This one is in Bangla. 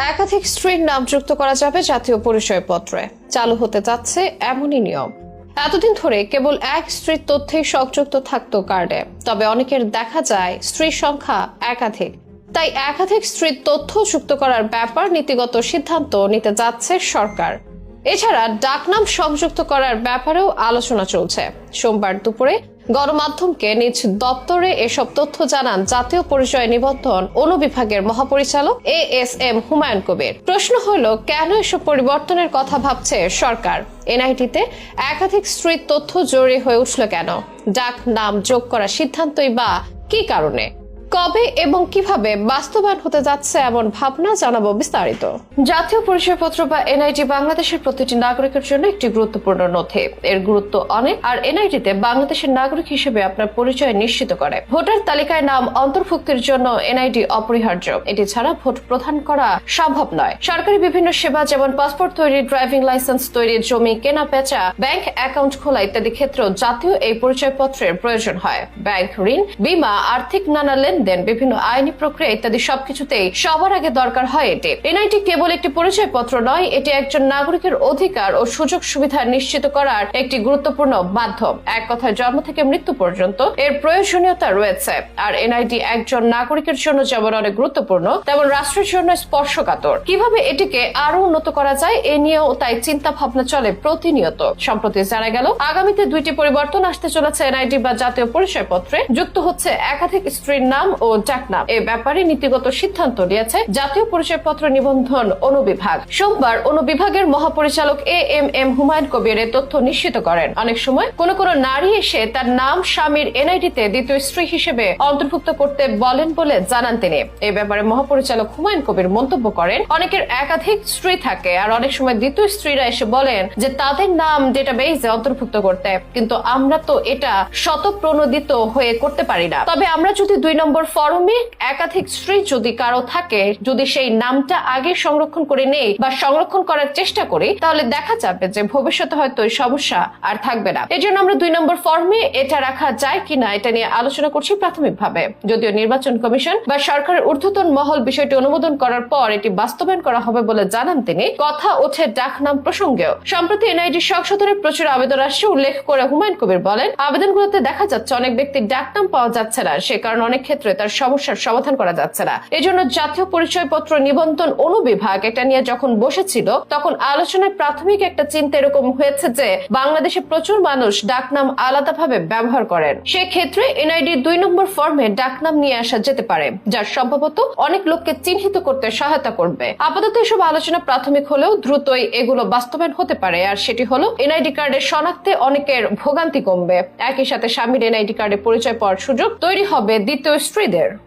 একাধিক স্ত্রীর নাম যুক্ত করা যাবে জাতীয় পরিচয়পত্রে চালু হতে যাচ্ছে এমনই নিয়ম। এতদিন ধরে কেবল এক স্ত্রীর তথ্যেই সংযুক্ত থাকতো কার্ডে। তবে অনেকের দেখা যায় স্ত্রীর সংখ্যা একাধিক। তাই একাধিক স্ত্রীর তথ্য যুক্ত করার ব্যাপার নীতিগত সিদ্ধান্ত নিতে যাচ্ছে সরকার। এছাড়া ডাকনাম সংযুক্ত করার ব্যাপারেও আলোচনা চলছে। সোমবার দুপুরে গণমাধ্যমকে নিজ দপ্তরে এসব তথ্য জানান জাতীয় পরিচয় নিবন্ধন অনুবিভাগের মহাপরিচালক A S M Humayun Kabir. প্রশ্ন হল, কেন এসব পরিবর্তনের কথা ভাবছে সরকার? এনআইটিতে একাধিক স্ত্রীর তথ্য জরুরি হয়ে উঠল কেন? ডাক নাম যোগ করার সিদ্ধান্তই বা কি কারণে? কবে এবং কীভাবে বাস্তবায়ন হতে যাচ্ছে এমন ভাবনা জানাব বিস্তারিত। জাতীয় পরিচয়পত্র বা এনআইটি বাংলাদেশের প্রতিটি নাগরিকের জন্য একটি গুরুত্বপূর্ণ নথি। এর গুরুত্ব অনেক, আর এনআইটিতে বাংলাদেশের নাগরিক হিসেবে আপনার পরিচয় নিশ্চিত করে। ভোটার তালিকায় নাম অন্তর্ভুক্তির জন্য এনআইডি অপরিহার্য। এটি ছাড়া ভোট প্রদান করা সম্ভব নয়। সরকারি বিভিন্ন সেবা যেমন পাসপোর্ট তৈরি, ড্রাইভিং লাইসেন্স তৈরি, জমি কেনা বেচা, ব্যাংক অ্যাকাউন্ট খোলা ইত্যাদি ক্ষেত্রেও জাতীয় এই পরিচয়পত্রের প্রয়োজন হয়। ব্যাংক ঋণ, বীমা, আর্থিক নানা লেনদেন বিভিন্ন আইনি প্রক্রিয়া ইত্যাদি সবকিছুতেই সবার আগে দরকার হয় এটি। এনআইটি কেবল একটি পরিচয়পত্র নয়, এটি একজন নাগরিকের অধিকার ও সুযোগ সুবিধা নিশ্চিত করার একটি গুরুত্বপূর্ণ মাধ্যম। এক কথায় জন্ম থেকে মৃত্যু পর্যন্ত এর প্রয়োজনীয়তা রয়েছে। আর এনআইডি একজন নাগরিকের জন্য যেমন অনেক গুরুত্বপূর্ণ, তেমন রাষ্ট্রের জন্য স্পর্শকাতর। কীভাবে এটিকে আরও উন্নত করা যায়, এ নিয়েও তাই চিন্তা ভাবনা চলে প্রতিনিয়ত। সম্প্রতি জানা গেল, আগামীতে দুইটি পরিবর্তন আসতে চলেছে এনআইডি বা জাতীয় পরিচয়পত্রে। যুক্ত হচ্ছে একাধিক স্ত্রীর নাম ও ডাকনাম এ ব্যাপারে নীতিগত সিদ্ধান্ত নিয়েছে জাতীয় পরিচয়পত্র নিবন্ধন অনুবিভাগ। সোমবার অনুবিভাগের মহাপরিচালক A M M Humayun Kabir তথ্য নিশ্চিত করেন। অনেক সময় কোন কোন নারী এসে তার নাম স্বামীর এনআইডিতে দ্বিতীয় স্ত্রী হিসেবে অন্তর্ভুক্ত করতে বলেন বলে জানান তিনি। এ ব্যাপারে মহাপরিচালক হুমায়ুন কবির মন্তব্য করেন, অনেকের একাধিক স্ত্রী থাকে আর অনেক সময় দ্বিতীয় স্ত্রীরা এসে বলেন যে তাদের নাম ডেটাবেইসে অন্তর্ভুক্ত করতে। কিন্তু আমরা তো এটা শতপ্রণোদিত হয়ে করতে পারি না। তবে আমরা যদি দুই নম্বর ফরমে একাধিক স্ত্রী যদি কারও থাকে, যদি সেই নামটা আগে সংরক্ষণ করে নেই বা সংরক্ষণ করার চেষ্টা করি, তাহলে দেখা যাবে যে ভবিষ্যতে হয়তো এই সমস্যা আর থাকবে না। এই জন্য আমরা দুই নম্বর ফর্মে এটা রাখা যায় কিনা এটা নিয়ে আলোচনা করছি প্রাথমিকভাবে। যদিও নির্বাচন কমিশন বা সরকারের ঊর্ধ্বতন মহল বিষয়টি অনুমোদন করার পর এটি বাস্তবায়ন করা হবে বলে জানান তিনি। কথা ওঠে ডাকনাম প্রসঙ্গেও। সম্প্রতি এনআইডি সংশোধনে প্রচুর আবেদন আসছে, উল্লেখ করে হুমায়ুন কবির বলেন, আবেদনগুলোতে দেখা যাচ্ছে অনেক ব্যক্তির ডাকনাম পাওয়া যাচ্ছে না। সে কারণে অনেক ক্ষেত্রে তার সমস্যার সমাধান করা যাচ্ছে না। এজন্য জাতীয় পরিচয়পত্র নিবন্ধন অনুবিভাগ এটা নিয়ে যখন বসেছিল, তখন আলোচনায় প্রাথমিক একটা চিন্তা এরকম হয়েছে যে, বাংলাদেশে প্রচুর মানুষ ডাকনাম আলাদাভাবে ব্যবহার করেন। সেক্ষেত্রে এনআইডি দুই নম্বর ফর্মে ডাকনাম নিয়ে আসা যেতে পারে যা সম্ভবত অনেক লোককে চিহ্নিত করতে সহায়তা করবে। আপাতত এসব আলোচনা প্রাথমিক হলেও দ্রুতই এগুলো বাস্তবায়ন হতে পারে, আর সেটি হলো এনআইডি কার্ডের শনাক্তে অনেকের ভোগান্তি কমবে। একই সাথে স্বামীর এনআইডি কার্ডে পরিচয় পাওয়ার সুযোগ তৈরি হবে দ্বিতীয় history there.